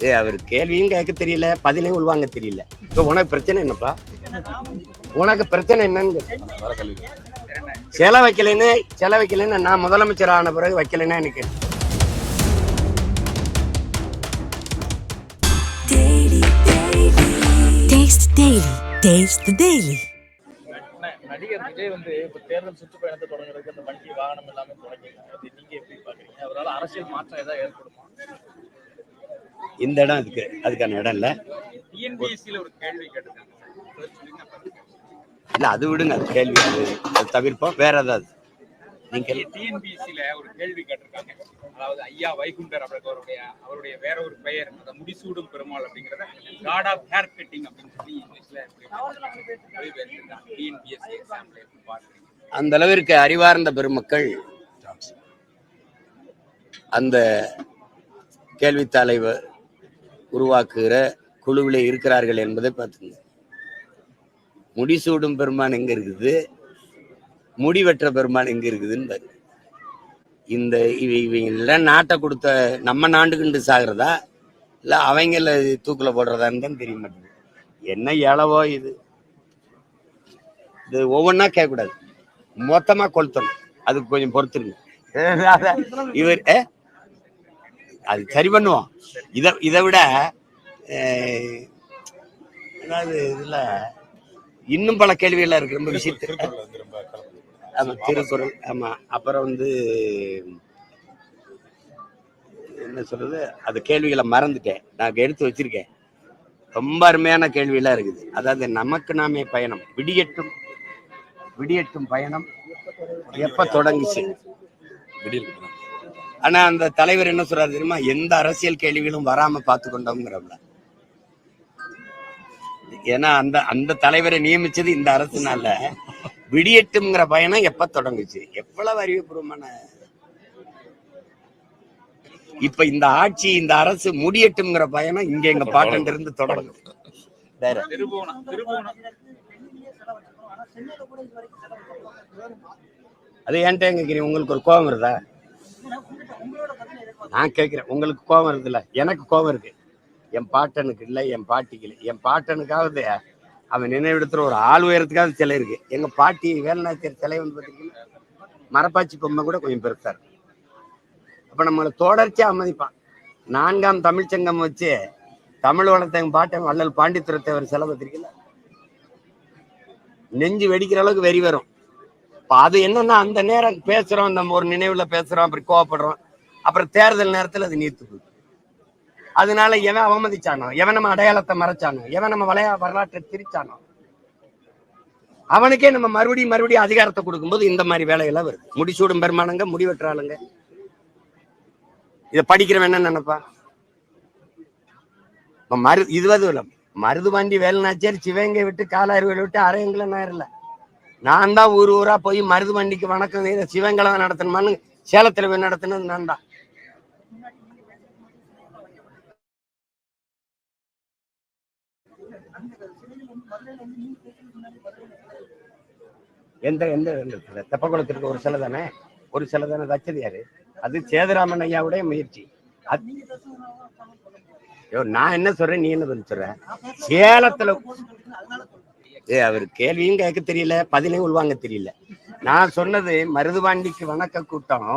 ஏ அவர் கேள்வியும் கேட்க தெரியல பதிலையும் உள்வாங்க தெரியல. இப்போ உனக்கு பிரச்சனை என்னப்பா? உனக்கு பிரச்சனை என்னன்னு. சிலை வைக்கலைன்னு சிலை வைக்கலைன்னு நான் முதலமைச்சர் ஆன பிறகு வைக்கலைன்னா எனக்கு நடிகர் விஜய் வந்து இப்ப தேர்தல் சுற்றுப்பயணத்தை தொடங்குறதுக்கு அந்த வண்டி வாகனம் எல்லாமே தொடங்கிருக்காங்க அது நீங்க எப்படி பாக்குறீங்க? அவரால் அரசியல் மாற்றம் ஏதாவது ஏற்படுமா? இந்த இடம் அதுக்கு அதுக்கான இடம் இல்ல. டிஎன்பிஎஸ்சியில ஒரு கேள்வி கேட்டிருக்காங்க இல்ல அது விடுங்க அது கேள்வி அது அது தவிர்ப்போம். வேற ஏதாவது? நீங்க கேள்வி- டிஎன்பிஎஸ்சியில ஒரு கேள்வி கேட்டிருக்காங்க. அதாவது ஐயா வைகுண்டர் அவருடைய அவருடைய வேற ஒரு பெயர் அந்த முடிசூடும் பெருமாள் அப்படிங்கறத காட் ஆஃப் ஹேர் கட்டிங் அப்படின்னு சொல்லி இங்கிலீஷ்ல டிஎன்பிஎஸ்சி அந்த அளவிற்கு அறிவார்ந்த பெருமக்கள் அந்த கேள்வித்தாளை வ- உருவாக்குகிற குழுவிலே இருக்கிறார்கள் என்பதை பார்த்துங்க முடிசூடும் பெருமான் எங்க இருக்குது? முடிவெற்ற பெருமான் எங்க இருக்குதுன்னு இந்த இவ இவங்க நாட்டை கொடுத்த நம்ம நாண்டுகிண்டு சாகிறதா? இல்லை அவங்கள தூக்கில் போடுறதான்னு தான் தெரிய மாட்டேங்குது. என்ன இளவோ இது? இது ஒவ்வொன்றா கேட்கக்கூடாது. மொத்தமா கொளுத்தணும். அதுக்கு கொஞ்சம் பொறுத்துருங்க. இவர்? அது சரி பண்ணுவோம். இதை இதை விட அதாவது இதுல இன்னும் பல கேள்விகள்லாம் இருக்கு. ரொம்ப விஷயத்து ஆமா திருக்குறள் ஆமா. அப்புறம் வந்து என்ன சொல்றது அது கேள்விகளை மறந்துட்டேன். நான் எடுத்து வச்சிருக்கேன். ரொம்ப அருமையான கேள்வியெல்லாம் இருக்குது. அதாவது நமக்கு நாமே பயணம். விடியட்டும் விடியட்டும் பயணம். எப்ப தொடங்குச்சு? ஆனா அந்த தலைவர் என்ன சொல்றாரு தெரியுமா? எந்த அரசியல் கேள்விகளும் வராம பார்த்து கொண்டோங்கிறவங்க ஏன்னா அந்த அந்த தலைவரை நியமிச்சது இந்த அரசுனால. விடியட்டும்ங்கிற பயணம் எப்ப தொடங்குச்சு? எவ்வளவு அறிவுபூர்வமான இப்ப இந்த ஆட்சி இந்த அரசு முடியட்டும்ங்கிற பயணம் இங்க எங்க பாட்டன் இருந்து தொடங்கும். அது ஏன்ட்ட உங்களுக்கு ஒரு கோபம் வருதா? நான் கேட்கிறேன் உங்களுக்கு கோபம் வருதுல்ல எனக்கு கோபம் இருக்கு. என் பாட்டனுக்கு இல்லை என் பாட்டிக்கு இல்லை. என் பாட்டனுக்காவது அவன் நினைவிடத்துல ஒரு ஆள் உயரத்துக்காவது சிலை இருக்கு. எங்க பாட்டி வேலுநாச்சியர் சிலை வந்து பார்த்தீங்கன்னா மரப்பாச்சி பொம்மை கூட கொஞ்சம் பெருசா இருக்கு அப்ப நம்மளை தொடர்ச்சியா அமதிப்பான் நான்காம் தமிழ்ச்சங்கம் வச்சு தமிழ் வளர்த்த எங்க பாட்டன் வள்ளல் பாண்டித்துரத்தேவர் சிலை பார்த்திருக்கீங்களா நெஞ்சு வெடிக்கிற அளவுக்கு வெறி வரும். அது என்னன்னா அந்த நேரம் பேசுறோம் நம்ம ஒரு நினைவுல பேசுறோம் அப்படி கோவப்படுறோம். அப்புறம் தேர்தல் நேரத்துல அது நீர்த்து போகுது அதனால எவன் அவமதிச்சானோ எவன் நம்ம அடையாளத்தை மறைச்சானோ எவன் நம்ம வளைய வரலாற்றை திரிச்சானோ அவனுக்கே நம்ம மறுபடியும் மறுபடியும் அதிகாரத்தை கொடுக்கும்போது இந்த மாதிரி வேலையெல்லாம் வருது. முடிசூடும் பெருமானங்க முடிவெற்றாளுங்க இதை படிக்கிறவன் என்ன நினைப்பா? மரு இதுவது இல்லை. மருதுபாண்டி வேலுநாச்சியார் சிவகங்கை விட்டு காலாறுகளை விட்டு அரையங்கள நேரில் நான் தான் ஊர் ஊரா போய் மருது வண்டிக்கு வணக்கம் செய்த சிவங்கலம் நடத்தணுமான்னு சேலத்துல போய் நடத்தினது நான் தான். எந்த எந்த தெப்பகுளத்திற்கு ஒரு சிலை தானே? ஒரு சிலை தானே? வச்சது யாரு? அது சேதுராமன் ஐயாவுடைய முயற்சி. நான் என்ன சொல்றேன்? நீ என்ன சொல்ற? சேலத்துல அவர் கேள்வியும் கேட்க தெரியல பதிலையும் உள்வாங்க தெரியல. நான் சொன்னது மருதுபாண்டிக்கு வணக்க கூட்டம்.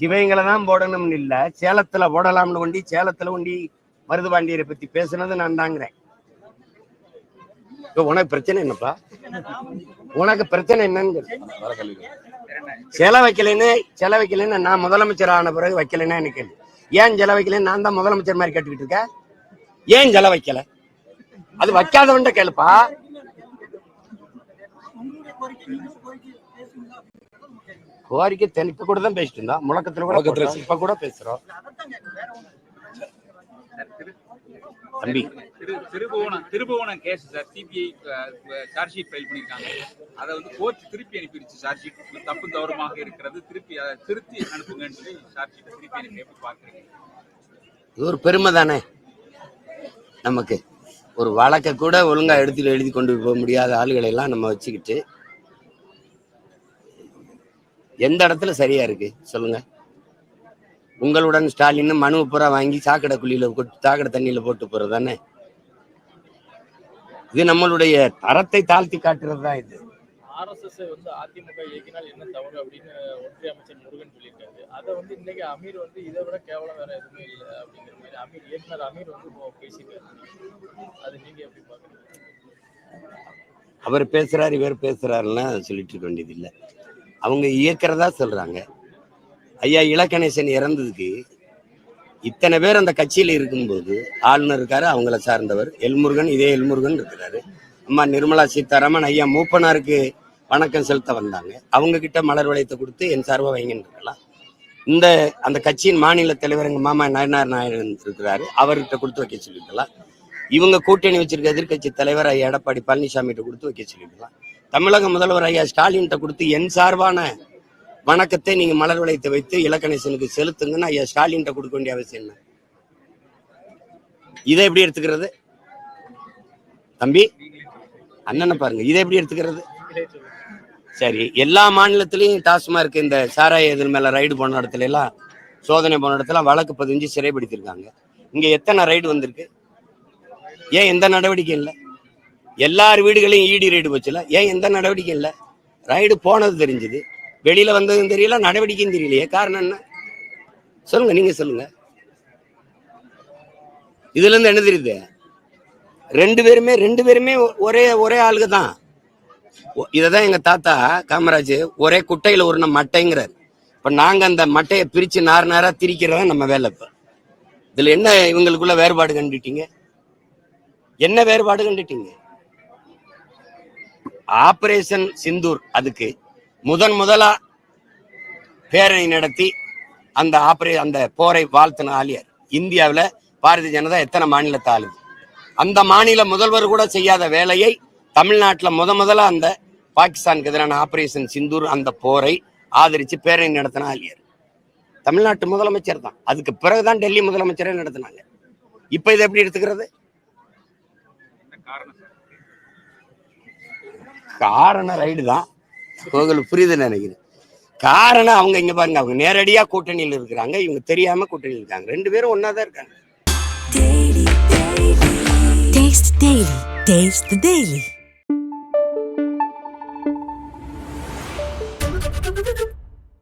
சிவங்களை தான் போடணும்னு இல்ல சேலத்துல போடலாம்னு ஒண்டி சேலத்துல ஒண்டி மருதுபாண்டியரை பத்தி பேசுனது நான் தாங்கிறேன். உனக்கு பிரச்சனை என்னப்பா? உனக்கு பிரச்சனை என்னன்னு. சிலை வைக்கலைன்னு சிலை வைக்கலைன்னு நான் முதலமைச்சர் ஆன பிறகு வைக்கலைன்னா எனக்கு. ஏன் சிலை வைக்கலைன்னு நான் தான் முதலமைச்சர் மாதிரி கேட்டுக்கிட்டு இருக்கேன்? ஏன் சிலை வைக்கல? அது வைக்காதவன்ட்ட கேளுப்பா. கோரிக்கை தென் இப்ப கூட தான் பேசிட்டு இருந்தோம். முழக்கத்துல கூட. இப்ப கூட பேசுறோம். தம்பி. Thiru Thirupuvanam Thirupuvanam case sir CBI charge sheet file பண்ணிருக்காங்க. அதை வந்து கோர்ட் திருப்பி அனுப்பிடுச்சு சார்ஜ் ஷீட் தப்பு தவறுமாக இருக்கிறது. திருப்பி அதை திருத்தி அனுப்புங்கன்னு சொல்லி சார்ஜ் ஷீட்டை திருப்பி அனுப்பி எப்படி பாக்குறீங்க இது ஒரு பெருமை தானே? நமக்கு. ஒரு வழக்கை கூட ஒழுங்கா எடுத்து எழுதி கொண்டு போக முடியாத ஆளுகளை எல்லாம் நம்ம வச்சுக்கிட்டு எந்த இடத்துல சரியா இருக்கு? சொல்லுங்க. உங்களுடன் ஸ்டாலின் மனு பூரா வாங்கி சாக்கடை குழியில சாக்கடை தண்ணியில போட்டு போறது தானே? இது நம்மளுடைய தரத்தை தாழ்த்தி காட்டுறது தான் இது. ஆர்எஸ்எஸ் வந்து அதிமுக இயக்கினால் என்ன தவறு அப்படின்னு ஒன்றிய அமைச்சர் முருகன் சொல்லியிருக்காரு. அதை வந்து இன்னைக்கு அமீர் வந்து இதை விட கேவலம் வேற எதுவுமே இல்லை அப்படிங்கிற மாதிரி அமீர் இயக்குனர் அமீர் வந்து பேசியிருக்காரு அது நீங்க எப்படி பாக்குறீங்க அவர் பேசுறாரு இவர் பேசுறாருன்னா சொல்லிட்டு இருக்க வேண்டியது இல்லை அவங்க இயக்கிறதா சொல்றாங்க. ஐயா இலக்கணேசன் இறந்ததுக்கு இத்தனை பேர் அந்த கட்சியில இருக்கும்போது ஆளுநர் இருக்காரு அவங்கள சார்ந்தவர் எல்முருகன் இதே எல்முருகன் இருக்கிறாரு. அம்மா நிர்மலா சீதாராமன் ஐயா மூப்பனாருக்கு வணக்கம் செலுத்த வந்தாங்க. அவங்க கிட்ட மலர் வளையத்தை கொடுத்து என் சார்பாக வைங்கன்னு இருக்கலாம். இந்த அந்த கட்சியின் மாநில தலைவர் எங்க மாமா நயனார் நாயகன் இருக்கிறாரு அவர்கிட்ட கொடுத்து வைக்க சொல்லிக்கலாம் இவங்க கூட்டணி வச்சிருக்க எதிர்கட்சி தலைவர் எடப்பாடி பழனிசாமி கிட்ட கொடுத்து வைக்க சொல்லிக்கலாம் தமிழக முதல்வர் ஐயா ஸ்டாலின்கிட்ட கொடுத்து என் சார்பான வணக்கத்தை நீங்க மலர் வளையத்தை வைத்து இலக்கணேசனுக்கு செலுத்துங்கன்னு ஐயா ஸ்டாலின்கிட்ட கொடுக்க வேண்டிய அவசியம் என்ன? இதை எப்படி எடுத்துக்கிறது? தம்பி அண்ணனை பாருங்க இதை எப்படி எடுத்துக்கிறது? சரி எல்லா மாநிலத்திலையும் டாஸ்மார்க் இந்த சாராய இதன் மேல ரைடு போன இடத்துல எல்லாம் சோதனை போன இடத்துல வழக்கு பதிஞ்சு சிறைப்படுத்தியிருக்காங்க இங்க எத்தனை ரைடு வந்திருக்கு? ஏன் எந்த நடவடிக்கையும் இல்லை? எல்லார் வீடுகளையும் ஈடி ரைடு வச்சுல ஏன் எந்த நடவடிக்கை இல்லை? ரைடு போனது தெரிஞ்சுது. வெளியில வந்ததும் தெரியல நடவடிக்கையும் தெரியலையே. காரணம் என்ன? சொல்லுங்க நீங்க சொல்லுங்க. இதுல இருந்து என்ன தெரியுது? ரெண்டு பேருமே ரெண்டு பேருமே ஒரே ஒரே ஆளுக தான். இதை இததான் எங்க தாத்தா காமராஜ் ஒரே குட்டையில ஒரு மட்டைங்கிறார். இப்ப நாங்க அந்த மட்டையை பிரிச்சு நார் நாரா திரிக்கிறதா நம்ம வேலை இப்ப. இதுல என்ன இவங்களுக்குள்ள வேறுபாடு கண்டுட்டீங்க? என்ன வேறுபாடு கண்டுட்டீங்க? ஆபரேஷன் சிந்தூர் அதுக்கு முதன் முதலா பேரணி நடத்தி அந்த ஆபரே அந்த போரை வாழ்த்தின ஆலியார். இந்தியாவுல பாரதிய ஜனதா எத்தனை மாநிலத்தை ஆளுது? அந்த மாநில முதல்வர் கூட செய்யாத வேலையை தமிழ்நாட்டுல முத முதல்ல அந்த பாகிஸ்தானுக்கு எதிரான ஆபரேஷன் சிந்தூர் அந்த போரை ஆதரிச்சு பேரணி நடத்தின ஆலியர். தமிழ்நாட்டு முதலமைச்சர் தான். அதுக்கு பிறகுதான் டெல்லி முதலமைச்சரே நடத்தினாங்க. இப்ப இதை எப்படி எடுத்துக்கிறது? காரணம் ரைடு தான். உங்களுக்கு புரியுதுன்னு நினைக்கிறேன். காரணம் அவங்க இங்க பாருங்க அவங்க நேரடியா கூட்டணியில் இருக்கிறாங்க இவங்க தெரியாம கூட்டணியில் இருக்காங்க. ரெண்டு பேரும் ஒன்னாதான் இருக்காங்க.